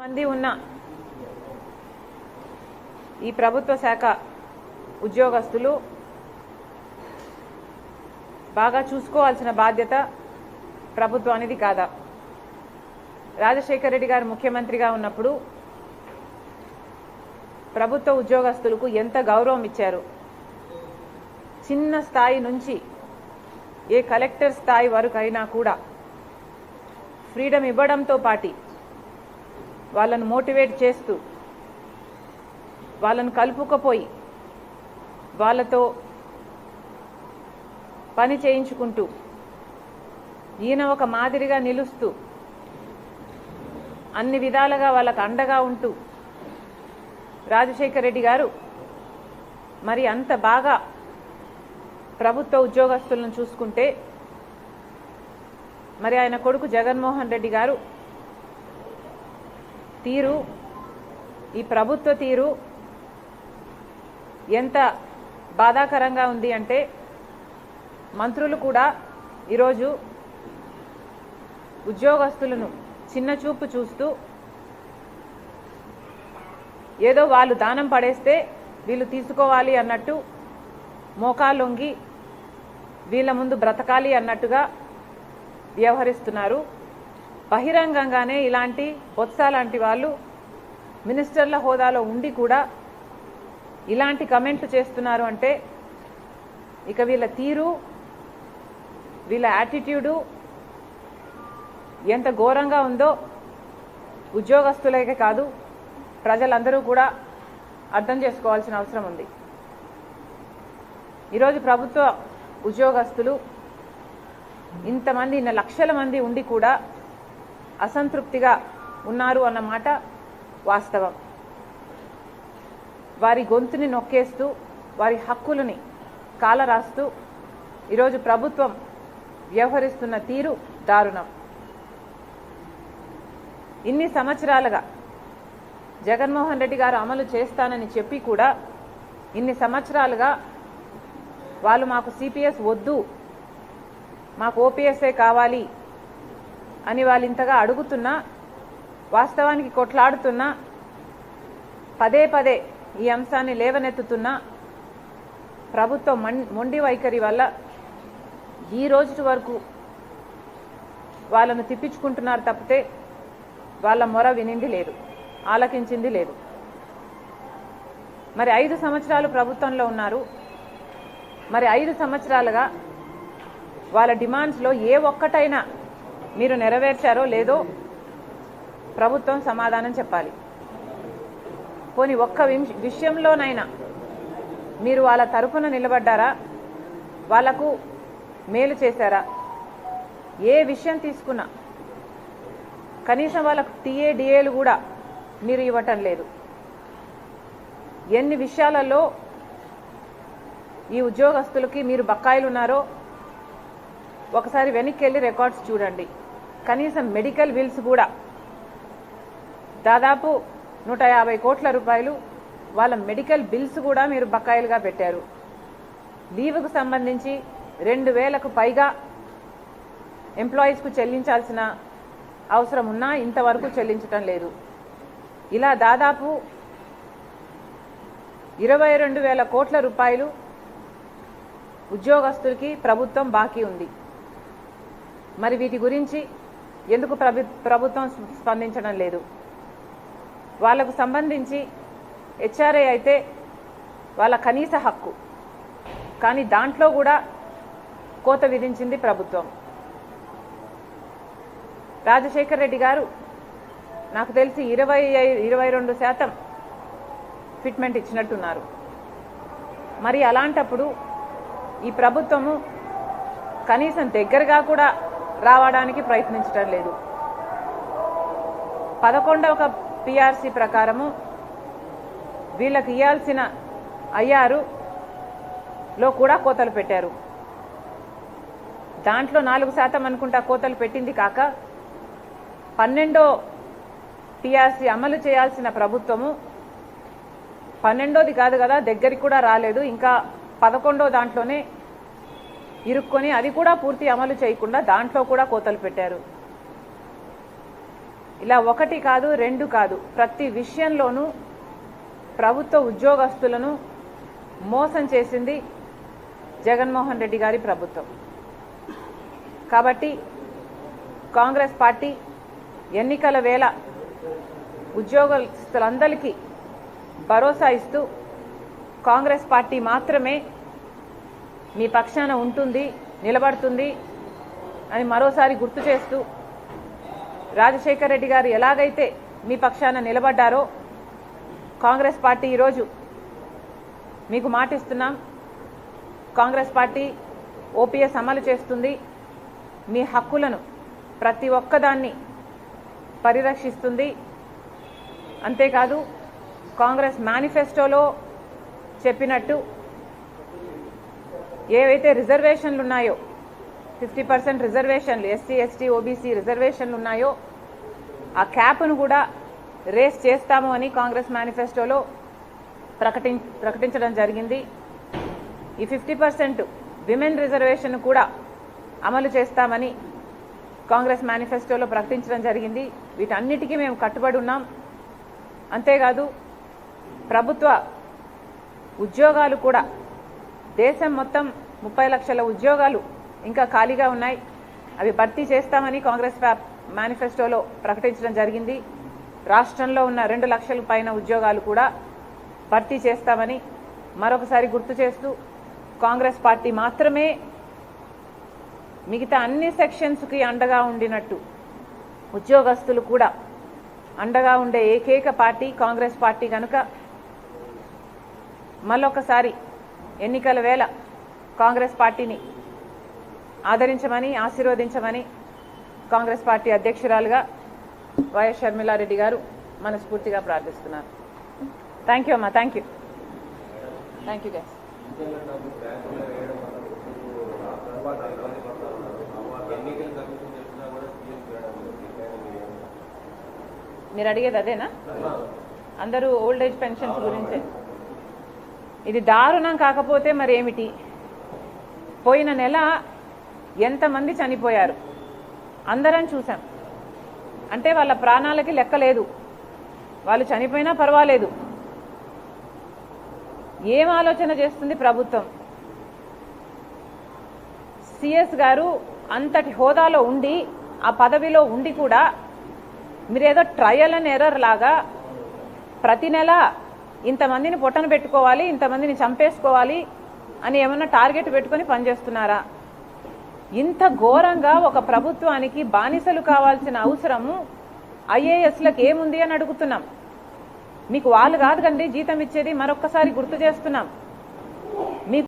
మంది ఉన్న ఈ ప్రభుత్వ శాఖ ఉద్యోగస్తులు బాగా చూసుకోవాల్సిన బాధ్యత ప్రభుత్వానిది కాదా? రాజశేఖర రెడ్డి గారు ముఖ్యమంత్రిగా ఉన్నప్పుడు ప్రభుత్వ ఉద్యోగస్తులకు ఎంత గౌరవం ఇచ్చారు? చిన్న స్థాయి నుంచి ఏ కలెక్టర్ స్థాయి వరకు అయినా కూడా ఫ్రీడమ్ ఇవ్వడంతో పాటి వాళ్ళను మోటివేట్ చేస్తూ వాళ్ళను కలుపుకపోయి వాళ్ళతో పని చేయించుకుంటూ ఈయన ఒక మాదిరిగా నిలుస్తూ అన్ని విధాలుగా వాళ్ళకు అండగా ఉంటూ రాజశేఖర రెడ్డి గారు మరి అంత బాగా ప్రభుత్వ ఉద్యోగస్తులను చూసుకుంటే మరి ఆయన కొడుకు జగన్మోహన్ రెడ్డి గారు తీరు ఈ ప్రభుత్వ తీరు ఎంత బాధాకరంగా ఉంది అంటే మంత్రులు కూడా ఈరోజు ఉద్యోగస్తులను చిన్న చూపు చూస్తూ ఏదో వాళ్ళు దానం పడేస్తే వీళ్ళు తీసుకోవాలి అన్నట్టు మోకాలొంగి వీళ్ళ ముందు బ్రతకాలి అన్నట్టుగా వ్యవహరిస్తున్నారు. బహిరంగంగానే ఇలాంటి బొత్స లాంటి వాళ్ళు మినిస్టర్ల హోదాలో ఉండి కూడా ఇలాంటి కమెంట్లు చేస్తున్నారు అంటే ఇక వీళ్ళ తీరు వీళ్ళ యాటిట్యూడు ఎంత ఘోరంగా ఉందో ఉద్యోగస్తులకే కాదు ప్రజలందరూ కూడా అర్థం చేసుకోవాల్సిన అవసరం ఉంది. ఈరోజు ప్రభుత్వ ఉద్యోగస్తులు ఇంతమంది ఇన్న లక్షల మంది ఉండి కూడా అసంతృప్తిగా ఉన్నారు అన్నమాట వాస్తవం. వారి గొంతుని నొక్కేస్తూ వారి హక్కులని కాలరాస్తూ ఈరోజు ప్రభుత్వం వ్యవహరిస్తున్న తీరు దారుణం. ఇన్ని సంవత్సరాలుగా జగన్మోహన్ రెడ్డి గారు అమలు చేస్తానని చెప్పి కూడా ఇన్ని సంవత్సరాలుగా వాళ్ళు మాకు సిపిఎస్ వద్దు మాకు ఓపీఎస్ఏ కావాలి అని వాళ్ళు ఇంతగా అడుగుతున్నా వాస్తవానికి కొట్లాడుతున్నా పదే పదే ఈ అంశాన్ని లేవనెత్తుతున్నా ప్రభుత్వం మొండి వైఖరి వల్ల ఈ రోజు వరకు వాళ్ళను తిప్పించుకుంటున్నారు తప్పితే వాళ్ళ మొర వినింది లేదు ఆలకించింది లేదు. మరి ఐదు సంవత్సరాలు ప్రభుత్వంలో ఉన్నారు. మరి ఐదు సంవత్సరాలుగా వాళ్ళ డిమాండ్స్లో ఏ ఒక్కటైనా మీరు నెరవేర్చారో లేదో ప్రభుత్వం సమాధానం చెప్పాలి. పోని ఒక్క విం- విషయంలోనైనా మీరు వాళ్ళ తరపున నిలబడ్డారా? వాళ్ళకు మేలు చేశారా? ఏ విషయం తీసుకున్నా కనీసం వాళ్ళకు టీఏడిఏలు కూడా మీరు ఇవ్వటం లేదు. ఎన్ని విషయాలలో ఈ ఉద్యోగస్తులకి మీరు బకాయిలు ఉన్నారో ఒకసారి వెనక్కి వెళ్ళి రికార్డ్స్ చూడండి. కనీసం మెడికల్ బిల్స్ కూడా. దాదాపు నూట యాభై కోట్ల రూపాయలు వాళ్ళ మెడికల్ బిల్స్ కూడా మీరు బకాయిలుగా పెట్టారు. లీవ్కు సంబంధించి రెండు వేలకు పైగా ఎంప్లాయీస్కు చెల్లించాల్సిన అవసరం ఉన్నా ఇంతవరకు చెల్లించటం లేదు. ఇలా దాదాపు ఇరవై రెండు వేల కోట్ల రూపాయలు ఉద్యోగస్తులకి ప్రభుత్వం బాకీ ఉంది. మరి వీటి గురించి ఎందుకు ప్రభు- ప్రభుత్వం స్పందించడం లేదు? వాళ్ళకు సంబంధించి హెచ్ఆర్ఏ అయితే వాళ్ళ కనీస హక్కు. కానీ దాంట్లో కూడా కోత విధించింది ప్రభుత్వం. రాజశేఖర్ రెడ్డి గారు నాకు తెలిసి ఇరవై ఇరవై రెండు శాతం ఫిట్మెంట్ ఇచ్చినట్టున్నారు. మరి అలాంటప్పుడు ఈ ప్రభుత్వము కనీసం దగ్గరగా కూడా రావడానికి ప్రయత్నించడం లేదు. పదకొండవ పిఆర్సీ ప్రకారము వీళ్ళకి ఇవ్వాల్సిన అయ్యారు లో కూడా కోతలు పెట్టారు. దాంట్లో నాలుగు శాతం అనుకుంటా కోతలు పెట్టింది కాక పన్నెండో పిఆర్సీ అమలు చేయాల్సిన ప్రభుత్వము పన్నెండోది కాదు కదా దగ్గరికి కూడా రాలేదు. ఇంకా పదకొండో దాంట్లోనే ఇరుక్కొని అది కూడా పూర్తి అమలు చేయకుండా దాంట్లో కూడా కోతలు పెట్టారు. ఇలా ఒకటి కాదు రెండు కాదు. ప్రతి విషయంలోనూ ప్రభుత్వ ఉద్యోగస్తులను మోసం చేసింది జగన్మోహన్ రెడ్డి గారి ప్రభుత్వం. కాబట్టి కాంగ్రెస్ పార్టీ ఎన్నికల వేళ ఉద్యోగస్తులందరికీ భరోసా ఇస్తూ కాంగ్రెస్ పార్టీ మాత్రమే మీ పక్షాన ఉంటుంది నిలబడుతుంది అని మరోసారి గుర్తు చేస్తూ రాజశేఖర్ రెడ్డి గారు ఎలాగైతే మీ పక్షాన నిలబడ్డారో కాంగ్రెస్ పార్టీ ఈరోజు మీకు మాటిస్తున్నాం. కాంగ్రెస్ పార్టీ ఓపీఎస్ అమలు చేస్తుంది. మీ హక్కులను ప్రతి ఒక్కదాన్ని పరిరక్షిస్తుంది. అంతేకాదు కాంగ్రెస్ మేనిఫెస్టోలో చెప్పినట్టు ఏవైతే రిజర్వేషన్లు ఉన్నాయో ఫిఫ్టీ పర్సెంట్ రిజర్వేషన్లు ఎస్సీ ఎస్టీ ఓబీసీ రిజర్వేషన్లు ఉన్నాయో ఆ క్యాప్ను కూడా రేస్ చేస్తాము అని కాంగ్రెస్ మేనిఫెస్టోలో ప్రకటిం ప్రకటించడం జరిగింది. ఈ ఫిఫ్టీ పర్సెంట్ విమెన్ రిజర్వేషన్ కూడా అమలు చేస్తామని కాంగ్రెస్ మేనిఫెస్టోలో ప్రకటించడం జరిగింది. వీటన్నిటికీ మేము కట్టుబడి ఉన్నాం. అంతేకాదు ప్రభుత్వ ఉద్యోగాలు కూడా దేశం మొత్తం ముప్పై లక్షల ఉద్యోగాలు ఇంకా ఖాళీగా ఉన్నాయి. అవి భర్తీ చేస్తామని కాంగ్రెస్ మేనిఫెస్టోలో ప్రకటించడం జరిగింది. రాష్ట్రంలో ఉన్న రెండు లక్షల పైన ఉద్యోగాలు కూడా భర్తీ చేస్తామని మరొకసారి గుర్తు చేస్తూ కాంగ్రెస్ పార్టీ మాత్రమే మిగతా అన్ని సెక్షన్స్కి అండగా ఉండినట్టు ఉద్యోగస్తులు కూడా అండగా ఉండే ఏకైక పార్టీ కాంగ్రెస్ పార్టీ కనుక మరొకసారి ఎన్నికల వేళ కాంగ్రెస్ పార్టీని ఆదరించమని ఆశీర్వదించమని కాంగ్రెస్ పార్టీ అధ్యక్షురాలుగా వైఎస్ షర్మిలారెడ్డి గారు మనస్ఫూర్తిగా ప్రార్థిస్తున్నారు. థ్యాంక్ యూ అమ్మా. Thank you thank you guys మీరు అడిగేది అదేనా? అందరూ ఓల్డ్ ఏజ్ పెన్షన్స్ గురించే ఇది దారుణం కాకపోతే మరి ఏమిటి పోయిన నెల ఎంతమంది చనిపోయారు? అందరం చూసాం అంటే వాళ్ళ ప్రాణాలకి లెక్క లేదు. వాళ్ళు చనిపోయినా పర్వాలేదు. ఏం ఆలోచన చేస్తుంది ప్రభుత్వం? సిఎస్ గారు అంతటి హోదాలో ఉండి ఆ పదవిలో ఉండి కూడా మీరేదో ట్రయల్ అండ్ ఎర్రర్ లాగా ప్రతి నెల ఇంతమందిని పొట్టన పెట్టుకోవాలి ఇంతమందిని చంపేసుకోవాలి అని ఏమన్నా టార్గెట్ పెట్టుకొని పనిచేస్తున్నారా? ఇంత ఘోరంగా ఒక ప్రభుత్వానికి బానిసలు కావాల్సిన అవసరము ఐఏఎస్లకు ఏముంది అని అడుగుతున్నాం. మీకు వాళ్ళు కాదు కండి జీతం ఇచ్చేది మరొక్కసారి గుర్తు చేస్తున్నాం.